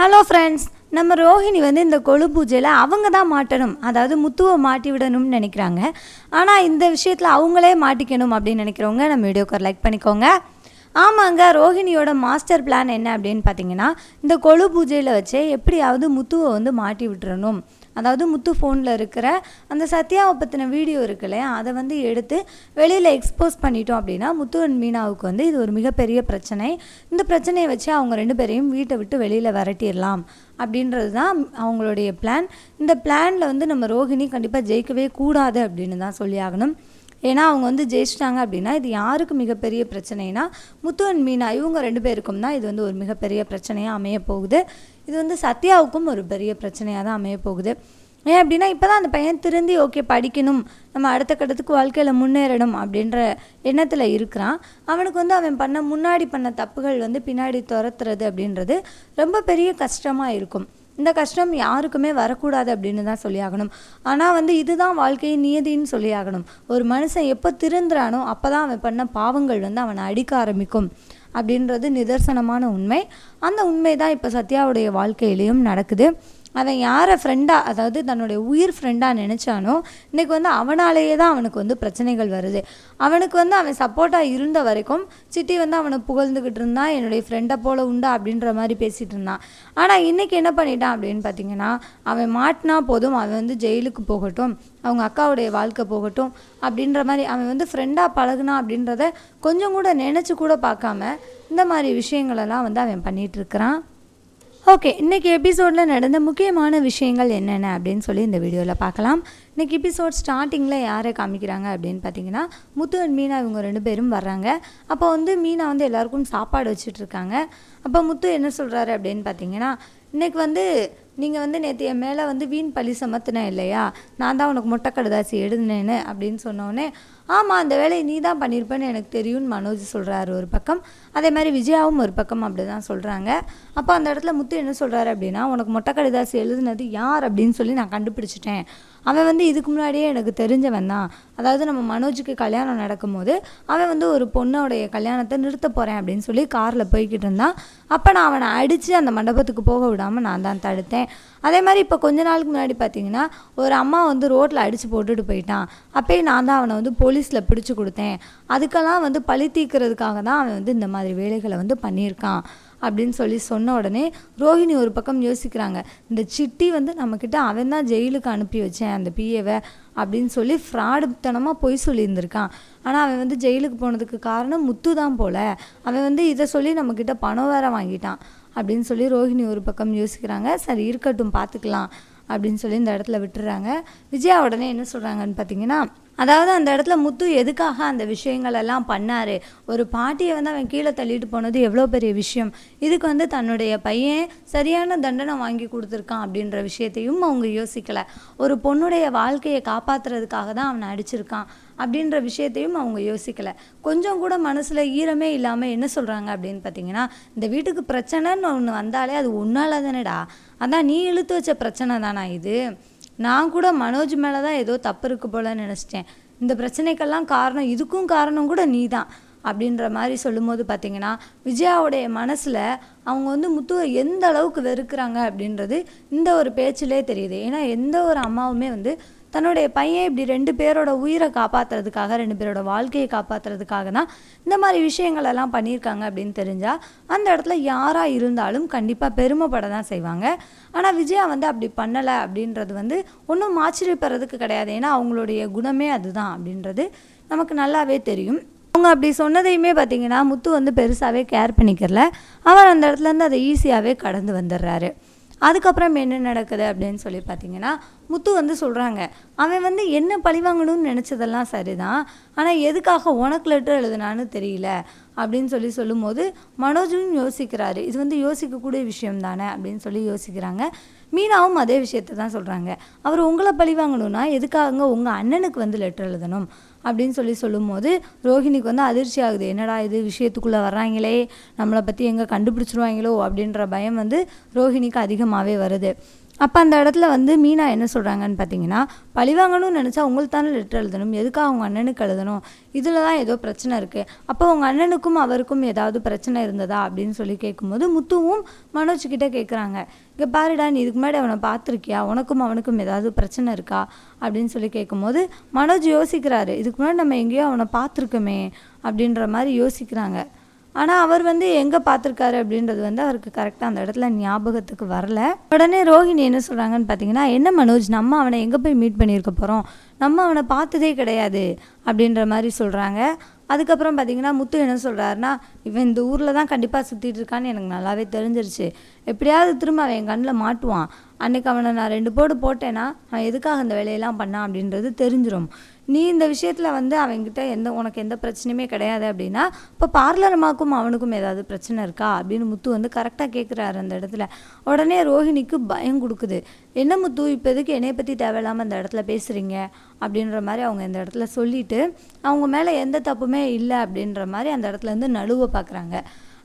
Hello friends நம்ம ரோஹிணி வந்து இந்த கொழு பூஜையில் அவங்க தான் மாட்டணும். அதாவது முத்துவை மாட்டி விடணும்னு நினைக்கிறாங்க. ஆனால் இந்த விஷயத்தில் அவங்களே மாட்டிக்கணும் அப்படின்னு நினைக்கிறவங்க நம்ம வீடியோக்கு லைக் பண்ணிக்கோங்க. ஆமாங்க ரோஹிணியோட மாஸ்டர் பிளான் என்ன அப்படின்னு பார்த்தீங்கன்னா இந்த கொழு பூஜையில் வச்சே எப்படியாவது முத்துவை வந்து மாட்டி விட்டுறணும். அதாவது முத்து ஃபோனில் இருக்கிற அந்த சத்யாவை பற்றின வீடியோ இருக்கு இல்லையா? அதை வந்து எடுத்து வெளியில் எக்ஸ்போஸ் பண்ணிட்டோம் அப்படின்னா முத்து அண்ட் மீனாவுக்கு வந்து இது ஒரு மிகப்பெரிய பிரச்சனை. இந்த பிரச்சனையை வச்சு அவங்க ரெண்டு பேரையும் வீட்டை விட்டு வெளியில் விரட்டிடலாம் அப்படின்றது தான் அவங்களுடைய பிளான் இந்த பிளானில் வந்து நம்ம ரோஹிணி கண்டிப்பாக ஜெயிக்கவே கூடாது அப்படின்னு தான் சொல்லி ஆகணும். ஏன்னா அவங்க வந்து ஜெயிச்சிட்டாங்க அப்படின்னா இது யாருக்கு மிகப்பெரிய பிரச்சனைனா முத்து அண்ட் மீனா இவங்க ரெண்டு பேருக்கும் தான் இது வந்து ஒரு மிகப்பெரிய பிரச்சனையாக அமைய போகுது. இது வந்து சத்யாவுக்கும் ஒரு பெரிய பிரச்சனையாக தான் அமைய போகுது. ஏன் அப்படின்னா இப்போ தான் அந்த பையன் திருந்தி ஓகே படிக்கணும். நம்ம அடுத்த கட்டத்துக்கு வாழ்க்கையில் முன்னேறணும் அப்படின்ற எண்ணத்தில் இருக்கிறான். அவனுக்கு வந்து அவன் பண்ண முன்னாடி பண்ண தப்புகள் வந்து பின்னாடி துரத்துறது அப்படின்றது ரொம்ப பெரிய கஷ்டமாக இருக்கும். இந்த கஷ்டம் யாருக்குமே வரக்கூடாது அப்படின்னு தான் சொல்லியாகணும். ஆனால் வந்து இதுதான் வாழ்க்கையின் நியதின்னு சொல்லியாகணும். ஒரு மனுஷன் எப்போ திருந்துறானோ அப்போ தான் அவன் பண்ண பாவங்கள் வந்து அவனை அடிக்க ஆரம்பிக்கும். அப்படின்றது நிதர்சனமான உண்மை. அந்த உண்மை தான் இப்போ சத்யாவுடைய வாழ்க்கையிலையும் நடக்குது. அவன் யாரை ஃப்ரெண்டாக அதாவது தன்னுடைய உயிர் ஃப்ரெண்டாக நினச்சானோ இன்றைக்கி வந்து அவனாலேயே தான் அவனுக்கு வந்து பிரச்சனைகள் வருது. அவனுக்கு வந்து அவன் சப்போர்ட்டாக இருந்த வரைக்கும் சிட்டி வந்து அவனை புகழ்ந்துக்கிட்டு இருந்தான் என்னுடைய ஃப்ரெண்டை போல உண்டா அப்படின்ற மாதிரி பேசிகிட்டு இருந்தான் ஆனால் இன்றைக்கி என்ன பண்ணிட்டான் அப்படின்னு பார்த்தீங்கன்னா அவன் மாட்டினா போதும் அவன் வந்து ஜெயிலுக்கு போகட்டும் அவங்க அக்காவுடைய வாழ்க்கை போகட்டும் அப்படின்ற மாதிரி அவன் வந்து ஃப்ரெண்டாக பழகுனா அப்படின்றத கொஞ்சம் கூட நினச்சி கூட பார்க்காம இந்த மாதிரி விஷயங்களெல்லாம் வந்து அவன் பண்ணிகிட்டு இருக்கிறான். ஓகே இன்றைக்கி எபிசோடில் நடந்த முக்கியமான விஷயங்கள் என்னென்ன அப்படின்னு சொல்லி இந்த வீடியோவில் பார்க்கலாம். இன்றைக்கி எபிசோட் ஸ்டார்டிங்கில் யாரை காமிக்கிறாங்க அப்படின்னு பார்த்தீங்கன்னா முத்து அண்ட் மீனா இவங்க ரெண்டு பேரும் வர்றாங்க. அப்போ வந்து மீனா வந்து எல்லாருக்கும் சாப்பாடு வச்சுட்ருக்காங்க அப்போ முத்து என்ன சொல்கிறாரு அப்படின்னு பார்த்தீங்கன்னா இன்றைக்கி வந்து நீங்கள் வந்து நேற்று என் மேலே வந்து வீண் பழி சமத்துனேன் இல்லையா? நான் தான் உனக்கு மொட்டை கடுதாசி எழுதினேன்னு அப்படின்னு சொன்னோடனே ஆமாம் அந்த வேலையை நீ தான் பண்ணியிருப்பேன்னு எனக்கு தெரியும்னு மனோஜ் சொல்கிறாரு ஒரு பக்கம். அதே மாதிரி விஜயாவும் ஒரு பக்கம் அப்படி தான் சொல்கிறாங்க அப்போ அந்த இடத்துல முத்து என்ன சொல்கிறாரு அப்படின்னா உனக்கு மொட்டை கடிதாசி எழுதுனது யார் அப்படின்னு சொல்லி நான் கண்டுபிடிச்சிட்டேன். அவன் வந்து இதுக்கு முன்னாடியே எனக்கு தெரிஞ்சவன் தான். அதாவது நம்ம மனோஜுக்கு கல்யாணம் நடக்கும்போது அவன் வந்து ஒரு பொண்ணோடைய கல்யாணத்தை நிறுத்த போகிறேன் அப்படின்னு சொல்லி காரில் போய்கிட்டு இருந்தான். அப்போ நான் அவனை அடித்து அந்த மண்டபத்துக்கு போக விடாமல் நான் தான் தடுத்தேன். அதே மாதிரி இப்போ கொஞ்ச நாளுக்கு முன்னாடி பார்த்தீங்கன்னா ஒரு அம்மா வந்து ரோட்டில் அடித்து போட்டுட்டு போயிட்டான். அப்போயே நான் தான் அவனை வந்து போலீஸில் பிடிச்சி கொடுத்தேன். அதுக்கெல்லாம் வந்து பழி தீர்க்கறதுக்காக தான் அவன் வந்து இந்த மாதிரி வேலைகளை வந்து பண்ணியிருக்கான். அப்படின்னு சொல்லி சொன்ன உடனே ரோஹிணி ஒரு பக்கம் யோசிக்கிறாங்க இந்த சிட்டி வந்து நம்மக்கிட்ட அவன் தான் ஜெயிலுக்கு அனுப்பி வச்சேன் அந்த பிஏவை அப்படின்னு சொல்லி ஃப்ராடுத்தனமாக பொய் சொல்லியிருந்திருக்கான். ஆனால் அவன் வந்து ஜெயிலுக்கு போனதுக்கு காரணம் முத்து தான் போல. அவன் வந்து இதை சொல்லி நம்மக்கிட்ட பணம் வேற வாங்கிட்டான் அப்படின்னு சொல்லி ரோஹிணி ஒரு பக்கம் யோசிக்கிறாங்க சரி இருக்கட்டும் பார்த்துக்கலாம் அப்படின்னு சொல்லி இந்த இடத்துல விட்டுறாங்க. விஜயா உடனே என்ன சொல்கிறாங்கன்னு பார்த்தீங்கன்னா அதாவது அந்த இடத்துல முத்து எதுக்காக அந்த விஷயங்கள் எல்லாம் ஒரு பாட்டியை வந்து அவன் கீழே தள்ளிட்டு போனது எவ்வளோ பெரிய விஷயம்? இதுக்கு வந்து தன்னுடைய பையன் சரியான தண்டனை வாங்கி கொடுத்துருக்கான் அப்படின்ற விஷயத்தையும் அவங்க யோசிக்கலை. ஒரு பொண்ணுடைய வாழ்க்கையை காப்பாற்றுறதுக்காக தான் அவனை அடிச்சிருக்கான் அப்படின்ற விஷயத்தையும் அவங்க யோசிக்கலை. கொஞ்சம் கூட மனசில் ஈரமே இல்லாமல் என்ன சொல்கிறாங்க அப்படின்னு பார்த்தீங்கன்னா இந்த வீட்டுக்கு பிரச்சனைன்னு ஒன்று வந்தாலே அது உன்னால தானேடா அதான் நீ இழுத்து வச்ச பிரச்சனை தானா இது? நான் கூட மனோஜ் மேலே தான் ஏதோ தப்பு இருக்கு போல நினச்சிட்டேன். இந்த பிரச்சனைக்கெல்லாம் காரணம் இதுக்கும் காரணம் கூட நீ தான் அப்படின்ற மாதிரி சொல்லும்போது பார்த்தீங்கன்னா விஜயாவுடைய மனசில் அவங்க வந்து முத்துவை எந்த அளவுக்கு வெறுக்கிறாங்க அப்படின்றது இந்த ஒரு பேச்சிலே தெரியுது. ஏன்னா எந்த ஒரு அம்மாவுமே வந்து தன்னுடைய பையன் இப்படி ரெண்டு பேரோட உயிரை காப்பாற்றுறதுக்காக ரெண்டு பேரோட வாழ்க்கையை காப்பாற்றுறதுக்காக தான் இந்த மாதிரி விஷயங்களெல்லாம் பண்ணியிருக்காங்க அப்படின்னு தெரிஞ்சால் அந்த இடத்துல யாராக இருந்தாலும் கண்டிப்பாக பெருமைப்பட தான் செய்வாங்க. ஆனால் விஜயா வந்து அப்படி பண்ணலை அப்படின்றது வந்து ஒன்றும் ஆச்சரியப்படுறதுக்கு கிடையாது. ஏன்னா அவங்களுடைய குணமே அதுதான் அப்படின்றது நமக்கு நல்லாவே தெரியும். அவங்க அப்படி சொன்னதையுமே பார்த்தீங்கன்னா முத்து வந்து பெருசாகவே கேர் பண்ணிக்கிறல அவர் அந்த இடத்துலேருந்து அதை ஈஸியாகவே கடந்து வந்துடுறாரு. அதுக்கப்புறம் என்ன நடக்குது அப்படின்னு சொல்லி பார்த்தீங்கன்னா முத்து வந்து சொல்கிறாங்க அவன் வந்து என்ன பழிவாங்கணும்னு நினச்சதெல்லாம் சரிதான் ஆனால் எதுக்காக உனக்கு லெட்டர் எழுதுனான்னு தெரியல அப்படின்னு சொல்லி சொல்லும்போது மனோஜும் யோசிக்கிறாரு இது வந்து யோசிக்கக்கூடிய விஷயம் தானே அப்படின்னு சொல்லி யோசிக்கிறாங்க. மீனாவும் அதே விஷயத்தை தான் சொல்கிறாங்க அவர் உங்களை பழி வாங்கணும்னா எதுக்காக உங்கள் அண்ணனுக்கு வந்து லெட்டர் எழுதணும்? அப்படின்னு சொல்லி சொல்லும்போது ரோஹிணிக்கு வந்து அதிர்ச்சி ஆகுது. என்னடா இது விஷயத்துக்குள்ளே வர்றாங்களே நம்மளை பற்றி எங்கே கண்டுபிடிச்சிருவாங்களோ அப்படின்ற பயம் வந்து ரோஹிணிக்கு அதிகமாகவே வருது. அப்போ அந்த இடத்துல வந்து மீனா என்ன சொல்கிறாங்கன்னு பார்த்தீங்கன்னா பழிவாங்கணும்னு நினச்சா உங்களுக்கு தானே லெட்டர் எழுதணும். எதுக்காக அவங்க அண்ணனுக்கு எழுதணும்? இதில் தான் ஏதோ பிரச்சனை இருக்குது அப்போ உங்கள் அண்ணனுக்கும் அவருக்கும் ஏதாவது பிரச்சனை இருந்ததா அப்படின்னு சொல்லி கேட்கும்போது முத்துவும் மனோஜ்கிட்ட கேட்குறாங்க இங்கே பாருடா நீ இதுக்கு முன்னாடி அவனை பார்த்துருக்கியா? உனக்கும் அவனுக்கும் ஏதாவது பிரச்சனை இருக்கா? அப்படின்னு சொல்லி கேட்கும்போது மனோஜ் யோசிக்கிறாரு. இதுக்கு முன்னாடி நம்ம எங்கேயோ அவனை பார்த்துருக்கோமே அப்படின்ற மாதிரி யோசிக்கிறாங்க. ஆனால் அவர் வந்து எங்கே பார்த்துருக்காரு அப்படின்றது வந்து அவருக்கு கரெக்டாக அந்த இடத்துல ஞாபகத்துக்கு வரல. உடனே ரோஹிணி என்ன சொல்கிறாங்கன்னு பார்த்தீங்கன்னா என்ன மனோஜ் நம்ம அவனை எங்கே போய் மீட் பண்ணியிருக்க போகிறோம் நம்ம அவனை பார்த்ததே கிடையாது. அப்படின்ற மாதிரி சொல்கிறாங்க அதுக்கப்புறம் பார்த்தீங்கன்னா முத்து என்ன சொல்கிறாருன்னா இவன் இந்த ஊரில் தான் கண்டிப்பாக சுற்றிட்டு இருக்கான்னு எனக்கு நல்லாவே தெரிஞ்சிருச்சு. எப்படியாவது திரும்ப அவன் என் கண்ணில் மாட்டுவான். அன்னைக்கு அவனை நான் ரெண்டு போடு போட்டேன்னா அவன் எதுக்காக அந்த வேலையெல்லாம் பண்ணான் அப்படின்றது தெரிஞ்சிடும் நீ இந்த விஷயத்தில் வந்து அவன்கிட்ட எந்த உனக்கு எந்த பிரச்சனையுமே கிடையாது அப்படின்னா இப்போ பார்லர் அம்மாவுக்கும் அவனுக்கும் ஏதாவது பிரச்சனை இருக்கா அப்படின்னு முத்து வந்து கரெக்டாக கேட்குறாரு அந்த இடத்துல. உடனே ரோஹிணிக்கு பயம் கொடுக்குது. என்ன முத்து இப்போ எதுக்கு என்னை பற்றி தேவையில்லாமல் அந்த இடத்துல பேசுகிறீங்க அப்படின்ற மாதிரி அவங்க இந்த இடத்துல சொல்லிட்டு அவங்க மேலே எந்த தப்புமே இல்லை அப்படின்ற மாதிரி அந்த இடத்துல இருந்து நழுவ பார்க்குறாங்க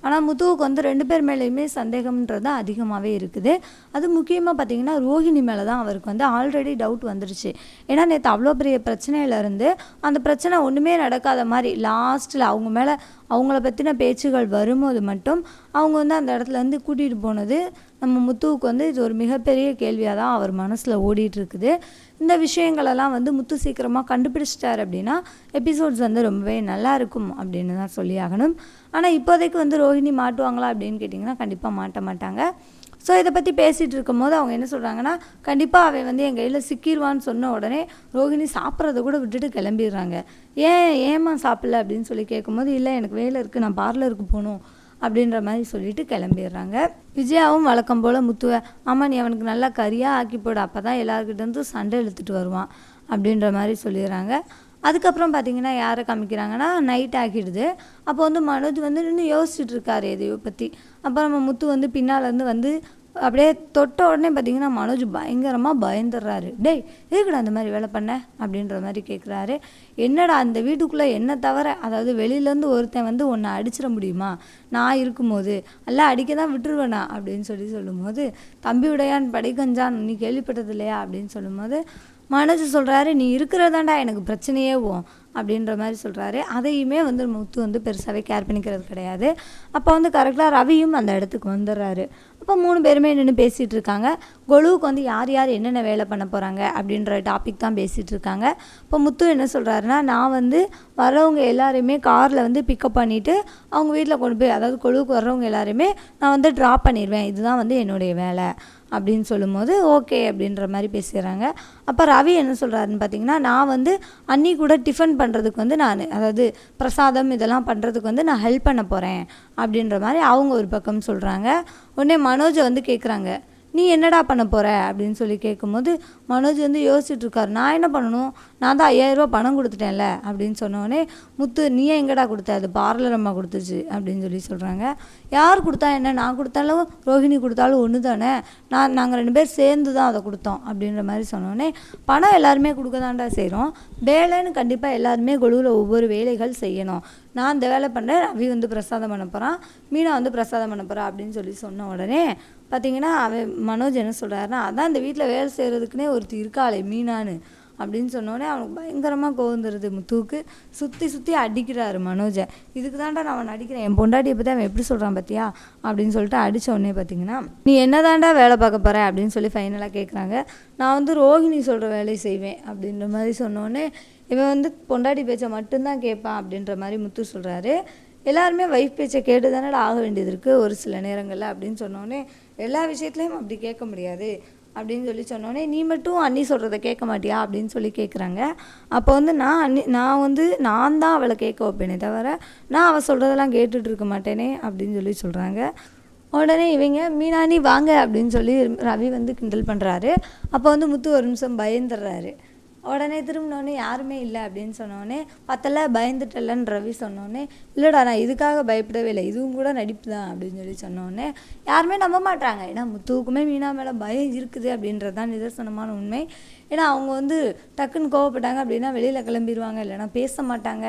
ஆனால் முத்துவுக்கு வந்து ரெண்டு பேர் மேலேயுமே சந்தேகம்ன்றது அதிகமாகவே இருக்குது. அது முக்கியமாக பார்த்தீங்கன்னா ரோஹிணி மேலே தான் அவருக்கு வந்து ஆல்ரெடி டவுட் வந்துருச்சு. ஏன்னா நேற்று அவ்வளோ பெரிய பிரச்சனையில இருந்து அந்த பிரச்சனை ஒன்றுமே நடக்காத மாதிரி லாஸ்ட்டில் அவங்க மேலே அவங்கள பற்றின பேச்சுகள் வரும்போது மட்டும் அவங்க வந்து அந்த இடத்துல இருந்து கூட்டிகிட்டு போனது நம்ம முத்துவுக்கு வந்து இது ஒரு மிகப்பெரிய கேள்வியாக தான் அவர் மனசில் ஓடிட்டுருக்குது. இந்த விஷயங்களெல்லாம் வந்து முத்து சீக்கிரமாக கண்டுபிடிச்சிட்டார் அப்படின்னா எபிசோட்ஸ் வந்து ரொம்பவே நல்லா இருக்கும் அப்படின்னு தான் சொல்லி ஆகணும். ஆனால் இப்போதைக்கு வந்து ரோஹிணி மாட்டுவாங்களா அப்படின்னு கேட்டிங்கன்னா கண்டிப்பாக மாட்ட மாட்டாங்க. ஸோ இதை பற்றி பேசிகிட்டு இருக்கும்போது அவங்க என்ன சொல்கிறாங்கன்னா கண்டிப்பாக அவன் வந்து என் கையில் சிக்கிடுவான்னு சொன்ன உடனே ரோஹிணி சாப்பிட்றத கூட விட்டுட்டு கிளம்பிடுறாங்க. ஏன் ஏமா சாப்பிடல அப்படின்னு சொல்லி கேட்கும்போது இல்லை எனக்கு வேலை இருக்குது நான் பார்லருக்கு போகணும். அப்படின்ற மாதிரி சொல்லிட்டு கிளம்பிடுறாங்க. விஜயாவும் வழக்கம் போல் முத்துவ ஆமாம் நீ அவனுக்கு நல்லா கறியாக ஆக்கி போடு. அப்போ தான் எல்லாருக்கிட்டேருந்து சண்டை இழுத்துட்டு வருவான். அப்படின்ற மாதிரி சொல்லிடுறாங்க. அதுக்கப்புறம் பார்த்தீங்கன்னா யாரை காமிக்கிறாங்கன்னா நைட் ஆகிடுது. அப்போ வந்து மனோஜ் வந்து நின்று யோசிச்சுட்டு இருக்காரு எதையோ பற்றி அப்புறம் நம்ம முத்து வந்து பின்னாலேருந்து வந்து அப்படியே தொட்ட உடனே பார்த்தீங்கன்னா மனோஜ் பயங்கரமாக பயந்துடுறாரு. டேய் எதுக்குடா அந்த மாதிரி வேலை பண்ண? அப்படின்ற மாதிரி கேட்குறாரு என்னடா அந்த வீட்டுக்குள்ளே என்ன தவிர அதாவது வெளியிலேருந்து ஒருத்தன் வந்து உன்னை அடிச்சிட முடியுமா? நான் இருக்கும்போது எல்லாம் அடிக்க தான் விட்டுருவேனா? அப்படின்னு சொல்லி சொல்லும்போது தம்பி உடையான் படைக்கஞ்சான் நீ கேள்விப்பட்டது இல்லையா? அப்படின்னு சொல்லும்போது மனோஜ் சொல்கிறாரு நீ இருக்கிறதாண்டா எனக்கு பிரச்சனையே ஓ அப்படின்ற மாதிரி சொல்கிறாரு அதையுமே வந்து முத்து வந்து பெருசாகவே கேர் பண்ணிக்கிறது கிடையாது. அப்போ வந்து கரெக்டாக ரவியும் அந்த இடத்துக்கு வந்துடுறாரு. இப்போ மூணு பேருமே நின்று பேசிகிட்டு இருக்காங்க கொலுவுக்கு வந்து யார் யார் என்னென்ன வேலை பண்ண போகிறாங்க அப்படின்ற டாபிக் தான் பேசிகிட்டு இருக்காங்க இப்போ முத்து என்ன சொல்கிறாருன்னா நான் வந்து வரவங்க எல்லாரையுமே காரில் வந்து பிக்கப் பண்ணிவிட்டு அவங்க வீட்டில் கொண்டு போய் அதாவது கொழுவுக்கு வர்றவங்க எல்லாருமே நான் வந்து ட்ராப் பண்ணிடுவேன் இதுதான் வந்து என்னுடைய வேலை. அப்படின்னு சொல்லும்போது ஓகே அப்படின்ற மாதிரி பேசிடுறாங்க. அப்போ ரவி என்ன சொல்கிறாருன்னு பார்த்தீங்கன்னா நான் வந்து அன்னி கூட டிஃபன் பண்ணுறதுக்கு வந்து நான் அதாவது பிரசாதம் இதெல்லாம் பண்ணுறதுக்கு வந்து நான் ஹெல்ப் பண்ண போகிறேன் அப்படின்ற மாதிரி அவங்க ஒரு பக்கம் சொல்கிறாங்க உடனே மனோஜை வந்து கேட்குறாங்க நீ என்னடா பண்ண போகிற அப்படின்னு சொல்லி கேட்கும்போது மனோஜ் வந்து யோசிச்சுட்டு இருக்காரு நான் என்ன பண்ணணும்? நான் தான் ஐயாயிரரூபா பணம் கொடுத்துட்டேன்ல அப்படின்னு சொன்னோடனே முத்து நீ எங்கடா கொடுத்த? அது பார்லர் அம்மா கொடுத்துச்சு அப்படின்னு சொல்லி சொல்கிறாங்க யார் கொடுத்தா என்ன? நான் கொடுத்தாலும் ரோஹிணி கொடுத்தாலும் ஒன்று தானே நான் நாங்கள் ரெண்டு பேர் சேர்ந்து தான் அதை கொடுத்தோம் அப்படின்ற மாதிரி சொன்னோடனே பணம் எல்லாருமே கொடுக்க தான்டா செய்கிறோம் வேலைன்னு கண்டிப்பாக எல்லாருமே கொழுவில் ஒவ்வொரு வேலைகள் செய்யணும். நான் இந்த வேலை பண்ணுறேன் ரவி வந்து பிரசாதம் பண்ண போகிறான் மீனா வந்து பிரசாதம் பண்ண போகிறா அப்படின்னு சொல்லி சொன்ன உடனே பார்த்தீங்கன்னா அவன் மனோஜ் என்ன சொல்கிறாருன்னா அதான் இந்த வீட்டில் வேலை செய்கிறதுக்குனே ஒருத்தி இருக்காளே மீனான்னு. அப்படின்னு சொன்னோடனே அவனுக்கு பயங்கரமாக கோவந்துருது முத்துவுக்கு. சுற்றி சுற்றி அடிக்கிறாரு மனோஜை. இதுக்கு தாண்டா நான் அவன் அடிக்கிறேன். என் பொண்டாட்டியை பற்றி அவன் எப்படி சொல்கிறான் பார்த்தியா அப்படின்னு சொல்லிட்டு அடித்த உடனே பார்த்தீங்கன்னா நீ என்ன தாண்டா வேலை பார்க்க போகிற அப்படின்னு சொல்லி ஃபைனலாக கேட்குறாங்க நான் வந்து ரோஹிணி சொல்கிற வேலையை செய்வேன். அப்படின்ற மாதிரி சொன்னோடனே இவன் வந்து பொண்டாட்டி பேச்சை மட்டும்தான் கேட்பான். அப்படின்ற மாதிரி முத்து சொல்கிறாரு எல்லாருமே வைஃப் பேச்சை கேட்டு தானடா ஆக வேண்டியது இருக்குது ஒரு சில நேரங்களில் அப்படின்னு சொன்னோடனே எல்லா விஷயத்துலையும் அப்படி கேட்க முடியாது அப்படின்னு சொல்லி சொன்னோடனே நீ மட்டும் அண்ணி சொல்கிறத கேட்க மாட்டியா அப்படின்னு சொல்லி கேட்குறாங்க அப்போ வந்து நான் அண்ணி நான் வந்து நான் தான் அவளை கேட்க வைப்பேனே தவிர நான் அவள் சொல்கிறதெல்லாம் கேட்டுட்டு இருக்க மாட்டேனே அப்படின்னு சொல்லி சொல்கிறாங்க உடனே இவங்க மீனாணி வாங்க அப்படின்னு சொல்லி ரவி வந்து கிண்டல் பண்ணுறாரு அப்போ வந்து முத்து ஒரு நிமிஷம் பயந்துடுறாரு. உடனே திரும்பினோடனே யாருமே இல்லை அப்படின்னு சொன்னோடனே பத்தல பயந்துட்டலன்னு ரவி சொன்னோடனே இல்லைடா நான் இதுக்காக பயப்படவே இல்லை. இதுவும் கூட நடிப்பு தான் அப்படின்னு சொல்லி சொன்னோடனே யாருமே நம்ப மாட்டாங்க ஏன்னா முத்துவுக்குமே மீனா மேலே பயம் இருக்குது அப்படின்றது தான் நிதர்சனமான உண்மை. ஏன்னா அவங்க வந்து டக்குன்னு கோவப்பட்டாங்க அப்படின்னா வெளியில் கிளம்பிடுவாங்க இல்லைன்னா பேச மாட்டாங்க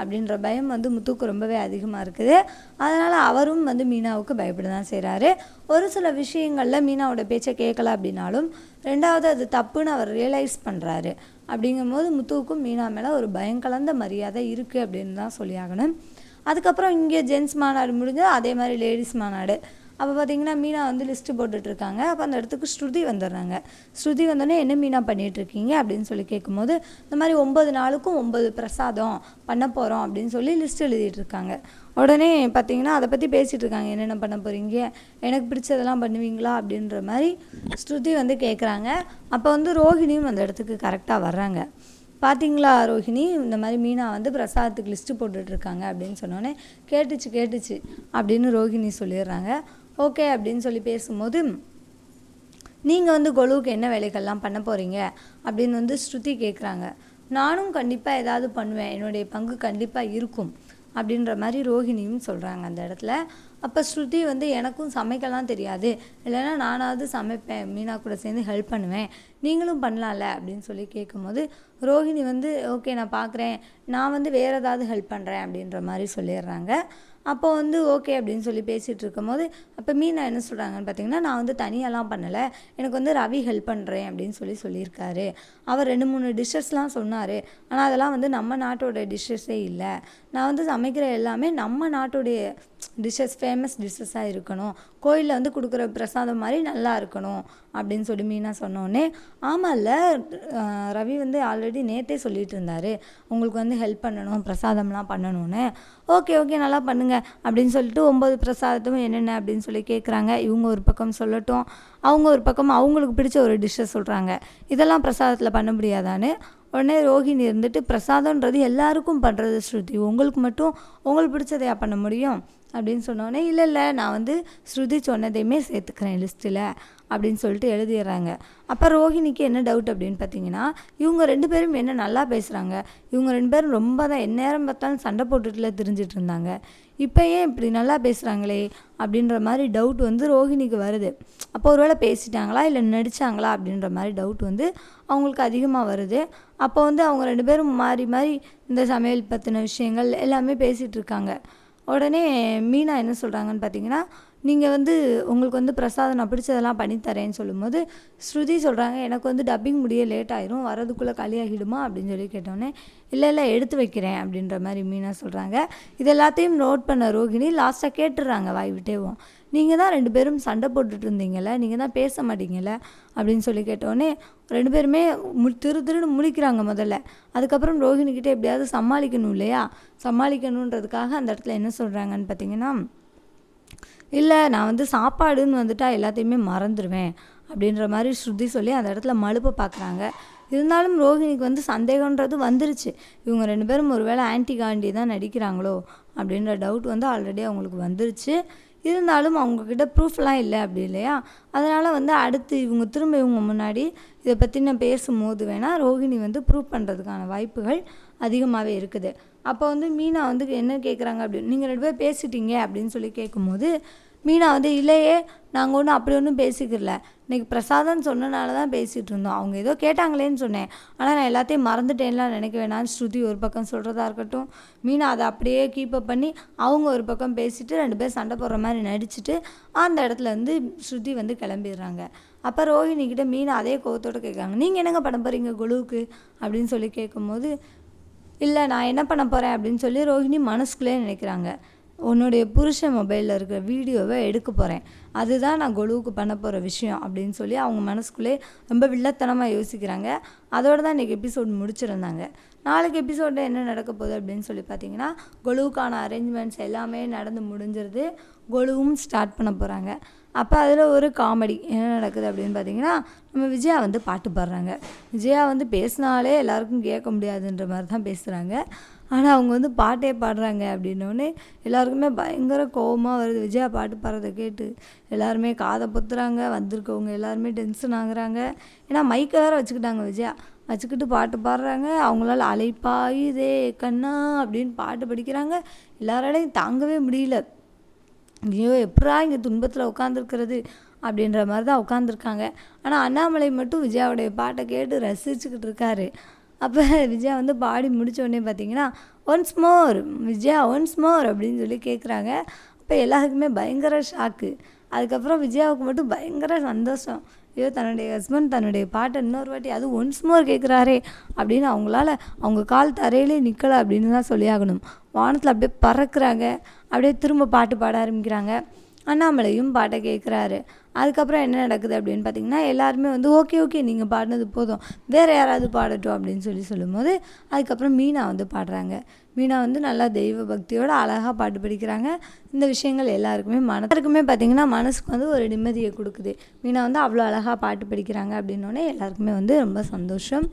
அப்படின்ற பயம் வந்து முத்துக்கு ரொம்பவே அதிகமாக இருக்குது. அதனால் அவரும் வந்து மீனாவுக்கு பயப்பட தான் செய்கிறாரு ஒரு சில விஷயங்களில் மீனாவோட பேச்சை கேட்கல அப்படின்னாலும் ரெண்டாவது அது தப்புன்னு அவர் ரியலைஸ் பண்ணுறாரு அப்படிங்கும்போது முத்துவுக்கும் மீனா மேலே ஒரு பயம் கலந்த மரியாதை இருக்குது அப்படின்னு தான் சொல்லியாகணும். அதுக்கப்புறம் இங்கே ஜென்ஸ் மாநாடு முடிஞ்சு அதே மாதிரி லேடிஸ் மாநாடு. அப்போ பார்த்தீங்கன்னா மீனா வந்து லிஸ்ட்டு போட்டுட்ருக்காங்க. அப்போ அந்த இடத்துக்கு ஸ்ருதி வந்துடுறாங்க. ஸ்ருதி வந்தோடனே என்ன மீனா பண்ணிகிட்ருக்கீங்க அப்படின்னு சொல்லி கேட்கும்போது இந்த மாதிரி ஒம்பது நாளுக்கும் ஒம்பது பிரசாதம் பண்ண போகிறோம் அப்படின்னு சொல்லி லிஸ்ட் எழுதிட்டுருக்காங்க உடனே பார்த்தீங்கன்னா அதை பற்றி பேசிகிட்டு இருக்காங்க என்னென்ன பண்ண போகிறீங்க எனக்கு பிடிச்சதெல்லாம் பண்ணுவீங்களா? அப்படின்ற மாதிரி ஸ்ருதி வந்து கேட்குறாங்க அப்போ வந்து ரோஹிணியும் அந்த இடத்துக்கு கரெக்டாக வர்றாங்க. பார்த்தீங்களா ரோஹிணி? இந்த மாதிரி மீனா வந்து பிரசாதத்துக்கு லிஸ்ட்டு போட்டுட்ருக்காங்க அப்படின்னு சொன்னோன்னே கேட்டுச்சு கேட்டுச்சு அப்படின்னு ரோஹிணி சொல்லிடுறாங்க. ஓகே அப்படின்னு சொல்லி பேசும்போது நீங்கள் வந்து கொலுவுக்கு என்ன வேலைகள்லாம் பண்ண போகிறீங்க அப்படின்னு வந்து ஸ்ருதி கேட்குறாங்க நானும் கண்டிப்பாக ஏதாவது பண்ணுவேன். என்னுடைய பங்கு கண்டிப்பாக இருக்கும். அப்படின்ற மாதிரி ரோஹிணியும் சொல்கிறாங்க அந்த இடத்துல. அப்போ ஸ்ருதி வந்து எனக்கும் சமைக்கலாம் தெரியாது. இல்லைன்னா நானாவது சமைப்பேன். மீனா கூட சேர்ந்து ஹெல்ப் பண்ணுவேன். நீங்களும் பண்ணலாம்ல? அப்படின்னு சொல்லி கேட்கும்போது ரோஹிணி வந்து ஓகே நான் பார்க்குறேன் நான் வந்து வேறு ஏதாவது ஹெல்ப் பண்ணுறேன் அப்படின்ற மாதிரி சொல்லிடுறாங்க. அப்போ வந்து ஓகே அப்படின்னு சொல்லி பேசிகிட்டு இருக்கும்போது அப்போ மீனா என்ன சொல்கிறாங்கன்னு பார்த்தீங்கன்னா நான் வந்து தனியாலாம் பண்ணலை எனக்கு வந்து ரவி ஹெல்ப் பண்ணுறேன் அப்படின்னு சொல்லி சொல்லியிருக்காரு. அவர் ரெண்டு மூணு டிஷ்ஷஸ்லாம் சொன்னார். ஆனால் அதெல்லாம் வந்து நம்ம நாட்டோட டிஷ்ஷஸே இல்லை. நான் வந்து சமைக்கிற எல்லாமே நம்ம நாட்டுடைய டிஷ்ஷஸ் ஃபேமஸ் டிஷ்ஷஸாக இருக்கணும். கோயிலில் வந்து கொடுக்குற பிரசாதம் மாதிரி நல்லா இருக்கணும் அப்படின்னு சொல்லி மீனா சொன்னோடனே ஆமாம்ல ரவி வந்து ஆல்ரெடி நேற்றே சொல்லிட்டு இருந்தார். உங்களுக்கு வந்து ஹெல்ப் பண்ணணும் பிரசாதம்லாம் பண்ணணும்னு. ஓகே ஓகே நல்லா பண்ணுங்கள் அப்படின்னு சொல்லிட்டு ஒம்பது பிரசாதத்தும் என்னென்ன அப்படின்னு சொல்லி கேட்குறாங்க இவங்க ஒரு பக்கம் சொல்லட்டும். அவங்க ஒரு பக்கம் அவங்களுக்கு பிடிச்ச ஒரு டிஷ்ஷை சொல்கிறாங்க இதெல்லாம் பிரசாதத்தில் பண்ண முடியாதான்னு. உடனே ரோஹிணி இருந்துட்டு பிரசாதம்ன்றது எல்லாருக்கும் பண்ணுறது ஸ்ருதி. உங்களுக்கு மட்டும் உங்களுக்கு பிடிச்சதையா பண்ண முடியும்? அப்படின்னு சொன்னோடனே இல்லை இல்லை. நான் வந்து ஸ்ருதி சொன்னதையுமே சேர்த்துக்கிறேன் லிஸ்ட்டில் அப்படின்னு சொல்லிட்டு எழுதிடுறாங்க. அப்போ ரோஹிணிக்கு என்ன டவுட் அப்படின்னு பார்த்தீங்கன்னா இவங்க ரெண்டு பேரும் என்ன நல்லா பேசுகிறாங்க இவங்க ரெண்டு பேரும் ரொம்ப தான் எந்நேரம் பார்த்தாலும் சண்டை போட்டுட்டுல தெரிஞ்சிட்டு இருந்தாங்க. இப்போ ஏன் இப்படி நல்லா பேசுகிறாங்களே அப்படின்ற மாதிரி டவுட் வந்து ரோஹிணிக்கு வருது. அப்போ ஒருவேளை பேசிட்டாங்களா இல்லை நடித்தாங்களா அப்படின்ற மாதிரி டவுட் வந்து அவங்களுக்கு அதிகமாக வருது. அப்போ வந்து அவங்க ரெண்டு பேரும் மாறி மாறி இந்த சமையல் பற்றின விஷயங்கள் எல்லாமே பேசிகிட்டு இருக்காங்க. உடனே மீனா என்ன சொல்கிறாங்கன்னு பார்த்தீங்கன்னா நீங்கள் வந்து உங்களுக்கு வந்து பிரசாதம் நான் பிடிச்சதெல்லாம் பண்ணித்தரேன்னு சொல்லும்போது ஸ்ருதி சொல்கிறாங்க எனக்கு வந்து டப்பிங் முடிய லேட் ஆயிரும் வரதுக்குள்ளே காலியாகிடுமா? அப்படின்னு சொல்லி கேட்டோன்னே இல்லை இல்லை எடுத்து வைக்கிறேன் அப்படின்ற மாதிரி மீனா சொல்கிறாங்க இது எல்லாத்தையும் நோட் பண்ண ரோகிணி லாஸ்ட்டாக கேட்டுடுறாங்க வாய் விட்டேவும் நீங்கள் தான் ரெண்டு பேரும் சண்டை போட்டுட்டு இருந்தீங்கல்ல நீங்கள் தான் பேச மாட்டீங்கல்ல? அப்படின்னு சொல்லி கேட்டோடனே ரெண்டு பேருமே மு திரு திருன்னு முழிக்கிறாங்க முதல்ல. அதுக்கப்புறம் ரோஹிணிக்கிட்ட எப்படியாவது சமாளிக்கணும் இல்லையா? சமாளிக்கணுன்றதுக்காக அந்த இடத்துல என்ன சொல்கிறாங்கன்னு பார்த்தீங்கன்னா இல்லை நான் வந்து சாப்பாடுன்னு வந்துட்டா எல்லாத்தையுமே மறந்துடுவேன் அப்படின்ற மாதிரி ஸ்ருதி சொல்லி அந்த இடத்துல மழுப்ப பார்க்குறாங்க இருந்தாலும் ரோஹிணிக்கு வந்து சந்தேகன்றது வந்துருச்சு. இவங்க ரெண்டு பேரும் ஒருவேளை ஆன்டி காண்டி தான் நடிக்கிறாங்களோ? அப்படின்ற டவுட் வந்து ஆல்ரெடி அவங்களுக்கு வந்துருச்சு. இருந்தாலும் அவங்கக்கிட்ட ப்ரூஃப்லாம் இல்லை அப்படி இல்லையா? அதனால் வந்து அடுத்து இவங்க திரும்ப இவங்க முன்னாடி இதை பற்றி நான் பேசும்போது வேணால் ரோஹிணி வந்து ப்ரூவ் பண்ணுறதுக்கான வாய்ப்புகள் அதிகமாகவே இருக்குது. அப்போ வந்து மீனா வந்து என்ன கேட்குறாங்க அப்படின்னு நீங்கள் ரெண்டு பேர் பேசிட்டீங்க அப்படின்னு சொல்லி கேட்கும்போது மீனா வந்து இல்லையே நாங்கள் ஒன்றும் அப்படி ஒன்றும் பேசிக்கிறல இன்றைக்கி பிரசாதம்னு சொன்னனால தான் பேசிகிட்டு இருந்தோம். அவங்க ஏதோ கேட்டாங்களேன்னு சொன்னேன். ஆனால் நான் எல்லாத்தையும் மறந்துட்டேன்லாம் நினைக்க வேணாம்னு ஸ்ருதி ஒரு பக்கம் சொல்கிறதா இருக்கட்டும். மீனா அதை அப்படியே கீப்பப் பண்ணி அவங்க ஒரு பக்கம் பேசிட்டு ரெண்டு பேர் சண்டை போடுற மாதிரி நடிச்சுட்டு அந்த இடத்துல வந்து ஸ்ருதி வந்து கிளம்பிடுறாங்க. அப்போ ரோஹிணி கிட்ட மீனா அதே கோவத்தோடு கேட்குறாங்க நீங்கள் என்னங்க படம் போகிறீங்க குழுவுக்கு? அப்படின்னு சொல்லி கேட்கும்போது இல்லை நான் என்ன பண்ண போகிறேன் அப்படின்னு சொல்லி ரோஹிணி மனசுக்குள்ளே நினைக்கிறாங்க. உன்னுடைய புருஷன் மொபைலில் இருக்கிற வீடியோவை எடுக்க போகிறேன் அதுதான் நான் கொலுவுக்கு பண்ண போகிற விஷயம் அப்படின்னு சொல்லி அவங்க மனசுக்குள்ளே ரொம்ப வில்லத்தனமாக யோசிக்கிறாங்க. அதோடு தான் இன்றைக்கி எபிசோட் முடிச்சிருந்தாங்க. நாளைக்கு எபிசோடில் என்ன நடக்க போகுது அப்படின்னு சொல்லி பார்த்தீங்கன்னா கொலுவுக்கான அரேஞ்ச்மெண்ட்ஸ் எல்லாமே நடந்து முடிஞ்சிருது. கொலுவும் ஸ்டார்ட் பண்ண போகிறாங்க அப்போ அதில் ஒரு காமெடி என்ன நடக்குது அப்படின்னு பார்த்தீங்கன்னா நம்ம விஜயா வந்து பாட்டு பாடுறாங்க. விஜயா வந்து பேசினாலே எல்லாருக்கும் கேட்க முடியாதுன்ற மாதிரி தான் பேசுகிறாங்க ஆனால் அவங்க வந்து பாட்டே பாடுறாங்க அப்படின்னோடனே எல்லாருக்குமே பயங்கர கோவமாக வருது. விஜயா பாட்டு பாடுறதை கேட்டு எல்லாருமே காதை பொத்துறாங்க வந்திருக்கவங்க எல்லாருமே டென்ஷன் ஆகுறாங்க. ஏன்னா மைக்கை வேறு வச்சுக்கிட்டாங்க விஜயா. வச்சுக்கிட்டு பாட்டு பாடுறாங்க. அவங்களால அழைப்பாயுதே கண்ணா அப்படின்னு பாட்டு படிக்கிறாங்க. எல்லாராலையும் தாங்கவே முடியல. ஐயோ எப்படா இங்கே துன்பத்தில் உட்காந்துருக்கிறது அப்படின்ற மாதிரி தான் உட்காந்துருக்காங்க ஆனால் அண்ணாமலை மட்டும் விஜயாவுடைய பாட்டை கேட்டு ரசிச்சுக்கிட்டு இருக்காரு. அப்போ விஜயா வந்து பாடி முடிச்ச உடனே பார்த்தீங்கன்னா once more Vijaya once more அப்படின்னு சொல்லி கேட்குறாங்க அப்போ எல்லாருக்குமே பயங்கர ஷாக்கு அதுக்கப்புறம் விஜயாவுக்கு மட்டும் பயங்கர சந்தோஷம். ஐயோ தன்னுடைய ஹஸ்பண்ட் தன்னுடைய பாட்டை இன்னொரு வாட்டி அது ஒன்ஸ் மோர் கேட்குறாரே அப்படின்னு அவங்களால அவங்க கால் தரையிலே நிற்கலை அப்படின்னு தான் சொல்லியாகணும் வானத்தில் அப்படியே பறக்குறாங்க. அப்படியே திரும்ப பாட்டு பாட ஆரம்பிக்கிறாங்க. அண்ணாமலையும் பாட்டை கேட்குறாரு அதுக்கப்புறம் என்ன நடக்குது அப்படின்னு பார்த்தீங்கன்னா எல்லாருமே வந்து ஓகே ஓகே நீங்கள் பாடினது போதும். வேறு யாராவது பாடட்டும் அப்படின்னு சொல்லி சொல்லும்போது அதுக்கப்புறம் மீனா வந்து பாடுறாங்க. மீனா வந்து நல்லா தெய்வ பக்தியோடு அழகாக பாட்டு படிக்கிறாங்க. இந்த விஷயங்கள் எல்லாருக்குமே மனத்துக்குமே பார்த்திங்கன்னா மனசுக்கு வந்து ஒரு நிம்மதியை கொடுக்குது. மீனா வந்து அவ்வளோ அழகாக பாட்டு படிக்கிறாங்க அப்படின்னோடனே எல்லாருக்குமே வந்து ரொம்ப சந்தோஷம்.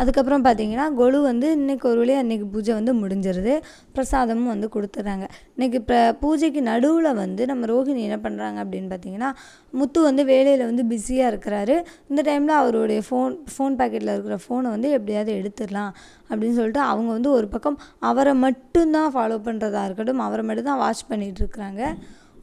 அதுக்கப்புறம் பார்த்தீங்கன்னா கொலு வந்து இன்னைக்கு ஒரு வழியாக இன்றைக்கி பூஜை வந்து முடிஞ்சிருது. பிரசாதமும் வந்து கொடுத்துட்றாங்க இன்றைக்கி இப்போ பூஜைக்கு நடுவில் வந்து நம்ம ரோஹிணி என்ன பண்ணுறாங்க அப்படின்னு பார்த்தீங்கன்னா முத்து வந்து வேலையில் வந்து பிஸியாக இருக்கிறாரு. இந்த டைமில் அவருடைய ஃபோன் ஃபோன் பேக்கெட்டில் இருக்கிற ஃபோனை வந்து எப்படியாவது எடுத்துடலாம் அப்படின்னு சொல்லிட்டு அவங்க வந்து ஒரு பக்கம் அவரை மட்டும்தான் ஃபாலோ பண்ணுறதா இருக்கட்டும் அவரை மட்டும் தான் வாட்ச் பண்ணிகிட்டு இருக்கிறாங்க.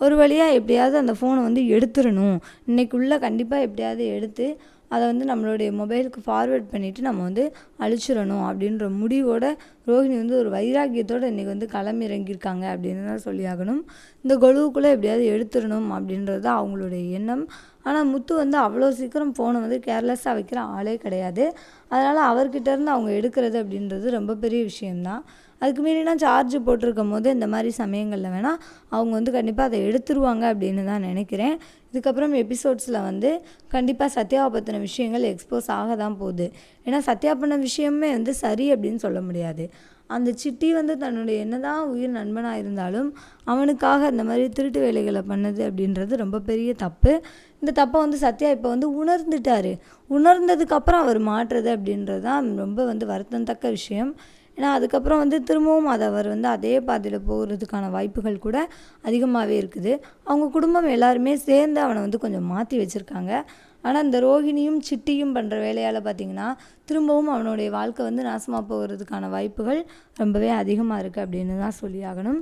ஒரு வழியாக எப்படியாவது அந்த ஃபோனை வந்து எடுத்துடணும். இன்னைக்குள்ளே கண்டிப்பாக எப்படியாவது எடுத்து அதை வந்து நம்மளுடைய மொபைலுக்கு ஃபார்வேர்ட் பண்ணிவிட்டு நம்ம வந்து அழிச்சிடணும் அப்படின்ற முடிவோட ரோஹிணி வந்து ஒரு வைராக்கியத்தோடு இன்றைக்கி வந்து களமிறங்கியிருக்காங்க அப்படின்னு தான் சொல்லியாகணும் இந்த கொலுவுக்குள்ளே எப்படியாவது எடுத்துடணும் அப்படின்றது தான் அவங்களுடைய எண்ணம். ஆனால் முத்து வந்து அவ்வளோ சீக்கிரம் ஃபோனை வந்து கேர்லெஸ்ஸாக வைக்கிற ஆளே கிடையாது. அதனால் அவர்கிட்ட இருந்து அவங்க எடுக்கிறது அப்படின்றது ரொம்ப பெரிய விஷயம்தான். அதுக்கு மீறினா சார்ஜ் போட்டிருக்கும் போது இந்த மாதிரி சமயங்களில் வேணால் அவங்க வந்து கண்டிப்பாக அதை எடுத்துருவாங்க அப்படின்னு தான் நினைக்கிறேன். இதுக்கப்புறம் எபிசோட்ஸில் வந்து கண்டிப்பாக சத்யாவை பற்றின விஷயங்கள் எக்ஸ்போஸ் ஆக தான் போகுது. ஏன்னா சத்யா பண்ண விஷயமே வந்து சரி அப்படின்னு சொல்ல முடியாது. அந்த சிட்டி வந்து தன்னுடைய என்னதான் உயிர் நண்பனாக இருந்தாலும் அவனுக்காக இந்த மாதிரி திருட்டு வேலைகளை பண்ணது அப்படின்றது ரொம்ப பெரிய தப்பு. இந்த தப்பை வந்து சத்யா இப்போ வந்து உணர்ந்துட்டாரு. உணர்ந்ததுக்கப்புறம் அவர் மாற்றுறது அப்படின்றது தான் ரொம்ப வந்து வருத்தம் தக்க விஷயம். ஏன்னா அதுக்கப்புறம் வந்து திரும்பவும் அதை அவர் வந்து அதே பாதையில் போகிறதுக்கான வாய்ப்புகள் கூட அதிகமாகவே இருக்குது. அவங்க குடும்பம் எல்லாருமே சேர்ந்து அவனை வந்து கொஞ்சம் மாற்றி வச்சுருக்காங்க. ஆனால் இந்த ரோஹிணியும் சிட்டியும் பண்ணுற வேலையால் பார்த்திங்கன்னா திரும்பவும் அவனுடைய வாழ்க்கை வந்து நாசமாக போகிறதுக்கான வாய்ப்புகள் ரொம்பவே அதிகமாக இருக்குது அப்படின்னு தான் சொல்லி ஆகணும்.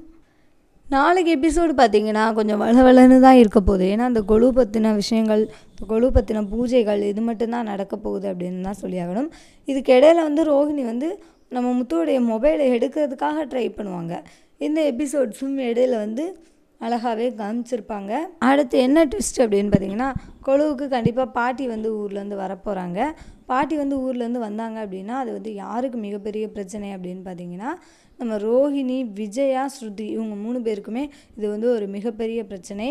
நாளைக்கு எபிசோடு பார்த்தீங்கன்னா கொஞ்சம் வளவலன்னு தான் இருக்க போகுது. ஏன்னா அந்த கொலு பற்றின விஷயங்கள் கொழு கொலு பற்றின பூஜைகள் இது மட்டும்தான் நடக்க போகுது அப்படின்னு தான் சொல்லியாகணும் இதுக்கு இடையில வந்து ரோஹிணி வந்து நம்ம முத்துவோடைய மொபைலை எடுக்கிறதுக்காக ட்ரை பண்ணுவாங்க. இந்த எபிசோட்ஸும் இடையில வந்து அழகாகவே காமிச்சிருப்பாங்க. அடுத்து என்ன ட்விஸ்ட் அப்படின்னு பார்த்தீங்கன்னா கொழுவுக்கு கண்டிப்பாக பாட்டி வந்து ஊர்லேருந்து வரப்போகிறாங்க பாட்டி வந்து ஊர்லேருந்து வந்தாங்க அப்படின்னா அது வந்து யாருக்கு மிகப்பெரிய பிரச்சனை அப்படின்னு பார்த்தீங்கன்னா நம்ம ரோஹிணி விஜயா ஸ்ருதி இவங்க மூணு பேருக்குமே இது வந்து ஒரு மிகப்பெரிய பிரச்சனை.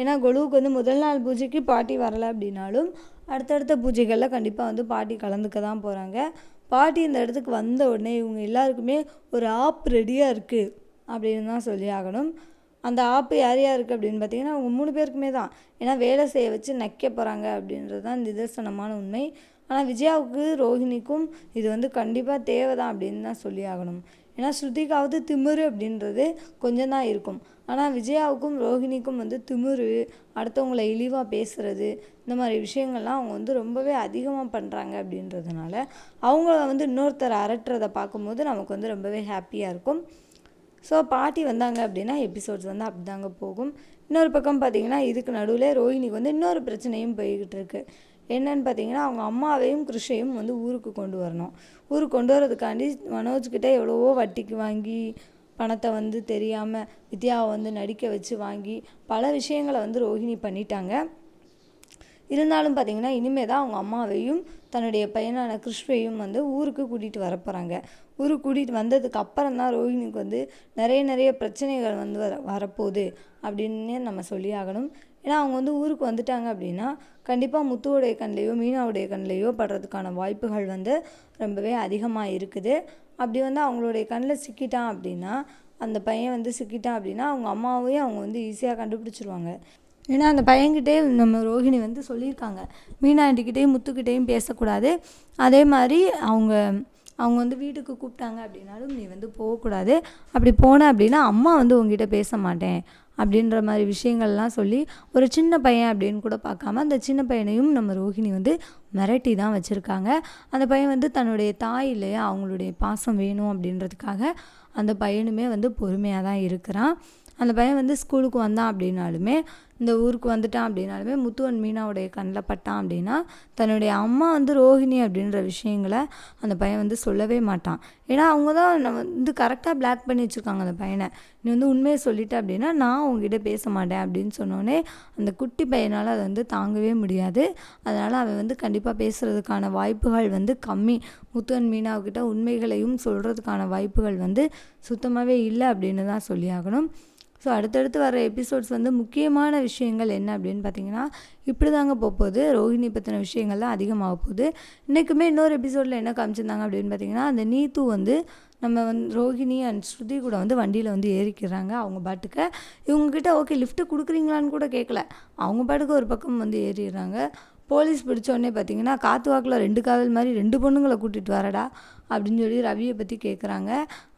ஏன்னா கொலுவுக்கு வந்து முதல் நாள் பூஜைக்கு பாட்டி வரலை அப்படின்னாலும் அடுத்தடுத்த பூஜைகளில் கண்டிப்பாக வந்து பாட்டி கலந்துக்க தான் போகிறாங்க பாட்டி இந்த இடத்துக்கு வந்த உடனே இவங்க எல்லாருக்குமே ஒரு ஆப் ரெடியாக இருக்குது அப்படின்னு தான் சொல்லி ஆகணும். அந்த ஆப்பு யார் யாருக்கு அப்படின்னு பார்த்தீங்கன்னா அவங்க மூணு பேருக்குமே தான். ஏன்னா வேலை செய்ய வச்சு நக்க போகிறாங்க அப்படின்றது தான் நிதர்சனமான உண்மை. ஆனால் விஜயாவுக்கு ரோஹிணிக்கும் இது வந்து கண்டிப்பாக தேவை தான் அப்படின்னு தான் சொல்லி ஆகணும். ஏன்னா ஸ்ருதிக்காவது திமிரு அப்படின்றது கொஞ்சம் தான் இருக்கும். ஆனால் விஜயாவுக்கும் ரோஹிணிக்கும் வந்து திமிரு அடுத்தவங்களை இழிவாக பேசுகிறது இந்த மாதிரி விஷயங்கள்லாம் அவங்க வந்து ரொம்பவே அதிகமாக பண்ணுறாங்க அப்படின்றதுனால அவங்கள வந்து இன்னொருத்தர் அரட்டுறதை பார்க்கும்போது நமக்கு வந்து ரொம்பவே ஹாப்பியாக இருக்கும். ஸோ பாட்டி வந்தாங்க அப்படின்னா எபிசோட்ஸ் வந்து அப்படி தாங்க போகும். இன்னொரு பக்கம் பார்த்தீங்கன்னா இதுக்கு நடுவில் ரோஹிணிக்கு வந்து இன்னொரு பிரச்சனையும் போய்கிட்டு இருக்குது என்னன்னு பார்த்தீங்கன்னா அவங்க அம்மாவையும் கிருஷையும் வந்து ஊருக்கு கொண்டு வரணும். ஊருக்கு கொண்டு வரதுக்காண்டி மனோஜ்கிட்ட எவ்வளவோ வட்டிக்கு வாங்கி பணத்தை வந்து தெரியாமல் வித்யாவை வந்து நடிக்க வச்சு வாங்கி பல விஷயங்களை வந்து ரோஹிணி பண்ணிட்டாங்க. இருந்தாலும் பார்த்தீங்கன்னா இனிமேல் தான் அவங்க அம்மாவையும் தன்னுடைய பையனான கிருஷ்வையும் வந்து ஊருக்கு கூட்டிகிட்டு வர போகிறாங்க ஊருக்கு கூட்டிகிட்டு வந்ததுக்கு அப்புறம் தான் ரோஹிணிக்கு வந்து நிறைய நிறைய பிரச்சனைகள் வந்து வர வரப்போகுது அப்படின்னு நம்ம சொல்லி ஆகணும். ஏன்னா அவங்க வந்து ஊருக்கு வந்துட்டாங்க அப்படின்னா கண்டிப்பாக முத்துவோடைய கண்ணிலையோ மீனாவுடைய கண்ணிலையோ படுறதுக்கான வாய்ப்புகள் வந்து ரொம்பவே அதிகமாக இருக்குது. அப்படி வந்து அவங்களுடைய கண்ணில் சிக்கிட்டான் அப்படின்னா அந்த பையன் வந்து சிக்கிட்டான் அப்படின்னா அவங்க அம்மாவையும் அவங்க வந்து ஈஸியாக கண்டுபிடிச்சிருவாங்க. ஏன்னா அந்த பையன்கிட்டே நம்ம ரோஹிணி வந்து சொல்லியிருக்காங்க. மீனாண்டிக்கிட்டேயும் முத்துக்கிட்டேயும் பேசக்கூடாது. அதே மாதிரி அவங்க அவங்க வந்து வீட்டுக்கு கூப்பிட்டாங்க அப்படின்னாலும் நீ வந்து போகக்கூடாது. அப்படி போன அப்படின்னா அம்மா வந்து உங்ககிட்ட பேச மாட்டேன். அப்படின்ற மாதிரி விஷயங்கள்லாம் சொல்லி ஒரு சின்ன பையன் அப்படின்னு கூட பார்க்காம அந்த சின்ன பையனையும் நம்ம ரோஹிணி வந்து மிரட்டி தான் வச்சுருக்காங்க. அந்த பையன் வந்து தன்னுடைய தாய் இல்லையா அவங்களுடைய பாசம் வேணும் அப்படின்றதுக்காக அந்த பையனுமே வந்து பொறுமையாக தான் இருக்கிறான். அந்த பையன் வந்து ஸ்கூலுக்கு வந்தான் அப்படின்னாலுமே இந்த ஊருக்கு வந்துட்டான் அப்படின்னாலுமே முத்துவன் மீனாவுடைய கண்ணில் பட்டான் அப்படின்னா தன்னுடைய அம்மா வந்து ரோஹிணி அப்படின்ற விஷயங்களை அந்த பையன் வந்து சொல்லவே மாட்டான். ஏன்னா அவங்க தான் நம்ம வந்து கரெக்டாக பிளாக் பண்ணி வச்சுருக்காங்க அந்த பையனை. நீ வந்து உண்மையை சொல்லிட்ட அப்படின்னா நான் உங்ககிட்ட பேச மாட்டேன் அப்படின்னு சொன்னோடனே அந்த குட்டி பையனால் அதை வந்து தாங்கவே முடியாது. அதனால் அவன் வந்து கண்டிப்பாக பேசுகிறதுக்கான வாய்ப்புகள் வந்து கம்மி. முத்துவன் மீனாவுக்கிட்ட உண்மைகளையும் சொல்கிறதுக்கான வாய்ப்புகள் வந்து சுத்தமாகவே இல்லை அப்படின்னு தான் சொல்லியாகணும். ஸோ அடுத்தடுத்து வர எபிசோட்ஸ் வந்து முக்கியமான விஷயங்கள் என்ன அப்படின்னு பார்த்தீங்கன்னா இப்படி தாங்க போகுது ரோஹிணி பற்றின விஷயங்கள்லாம் அதிகமாக போகுது. இன்றைக்குமே இன்னொரு எபிசோடில் என்ன காமிச்சிருந்தாங்க அப்படின்னு பார்த்தீங்கன்னா அந்த நீத்து வந்து நம்ம வந்து ரோஹிணி அண்ட் ஸ்ருதி கூட வந்து வண்டியில் வந்து ஏறிக்கிறாங்க. அவங்க பாட்டுக்கு இவங்கக்கிட்ட ஓகே லிஃப்ட்டு கொடுக்குறீங்களான்னு கூட கேட்கல அவங்க பாட்டுக்கு ஒரு பக்கம் வந்து ஏறிடுறாங்க. போலீஸ் பிடிச்சோடனே பார்த்தீங்கன்னா காத்து வாக்கில் ரெண்டு காவல் மாதிரி ரெண்டு பொண்ணுங்களை கூட்டிகிட்டு வரடா. அப்படின்னு சொல்லி ரவியை பற்றி கேட்குறாங்க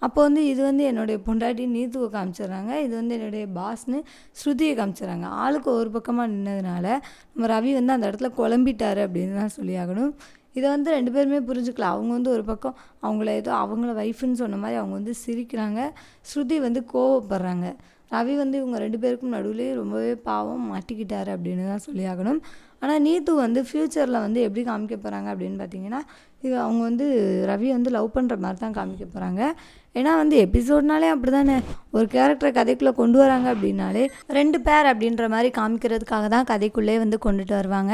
அப்போ வந்து இது வந்து என்னுடைய பொண்டாட்டி நீத்துவை காமிச்சிடுறாங்க. இது வந்து என்னுடைய பாஸ்னு ஸ்ருதியை காமிச்சிடுறாங்க. ஆளுக்கு ஒரு பக்கமாக நின்னதுனால நம்ம ரவி வந்து அந்த இடத்துல குழம்பிட்டாரு அப்படின்னு தான் சொல்லியாகணும் இதை வந்து ரெண்டு பேருமே புரிஞ்சுக்கலாம் அவங்க வந்து ஒரு பக்கம் அவங்கள ஏதோ அவங்கள ஒய்ஃப்னு சொன்ன மாதிரி அவங்க வந்து சிரிக்கிறாங்க. ஸ்ருதி வந்து கோவப்படுறாங்க. ரவி வந்து இவங்க ரெண்டு பேருக்கும் நடுவுலேயே ரொம்பவே பாவம் மாட்டிக்கிட்டாரு அப்படின்னு தான் சொல்லியாகணும் ஆனால் நீத்து வந்து ஃப்யூச்சரில் வந்து எப்படி காமிக்க போகிறாங்க அப்படின்னு பார்த்தீங்கன்னா இது அவங்க வந்து ரவி வந்து லவ் பண்ணுற மாதிரி தான் காமிக்க போகிறாங்க ஏன்னா வந்து எபிசோட்னாலே அப்படி தானே ஒரு கேரக்டரை கதைக்குள்ளே கொண்டு வராங்க அப்படின்னாலே ரெண்டு பேர் அப்படின்ற மாதிரி காமிக்கிறதுக்காக தான் கதைக்குள்ளே வந்து கொண்டுட்டு வருவாங்க.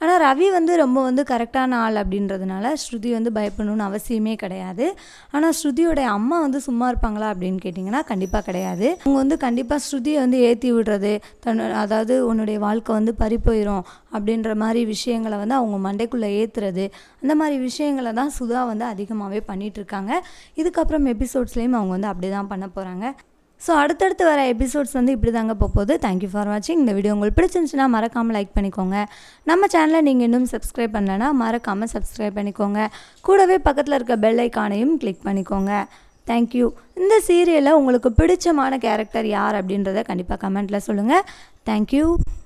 ஆனால் ரவி வந்து ரொம்ப வந்து கரெக்டான ஆள் அப்படின்றதுனால ஸ்ருதி வந்து பயப்படணும்னு அவசியமே கிடையாது. ஆனால் ஸ்ருதியோடைய அம்மா வந்து சும்மா இருப்பாங்களா அப்படின்னு கேட்டிங்கன்னா கண்டிப்பாக கிடையாது. அவங்க வந்து கண்டிப்பாக ஸ்ருதியை வந்து ஏற்றி விடுறது தன் அதாவது உன்னுடைய வாழ்க்கை வந்து பறி போயிடும் அப்படின்ற மாதிரி விஷயங்களை வந்து அவங்க மண்டைக்குள்ளே ஏற்றுறது அந்த மாதிரி விஷயங்களை தான் சுதா வந்து அதிகமாகவே பண்ணிகிட்ருக்காங்க இதுக்கப்புறம் எபிசோட் எபிசோட்ஸ்லேயும் அவங்க வந்து அப்படி தான் பண்ண போகிறாங்க ஸோ அடுத்தடுத்து வர எபிசோட்ஸ் வந்து இப்படி தாங்க போகுது. தேங்க்யூ ஃபார் வாட்சிங் இந்த வீடியோ உங்களுக்கு பிடிச்சிருந்துச்சுன்னா மறக்காமல் லைக் பண்ணிக்கோங்க. நம்ம சேனலை நீங்கள் இன்னும் சப்ஸ்கிரைப் பண்ணலைன்னா மறக்காமல் சப்ஸ்கிரைப் பண்ணிக்கோங்க. கூடவே பக்கத்தில் இருக்க பெல் ஐக்கானையும் கிளிக் பண்ணிக்கோங்க. தேங்க்யூ இந்த சீரியலில் உங்களுக்கு பிடிச்சமான கேரக்டர் யார் அப்படின்றத கண்டிப்பாக கமெண்ட்டில் சொல்லுங்கள் தேங்க்யூ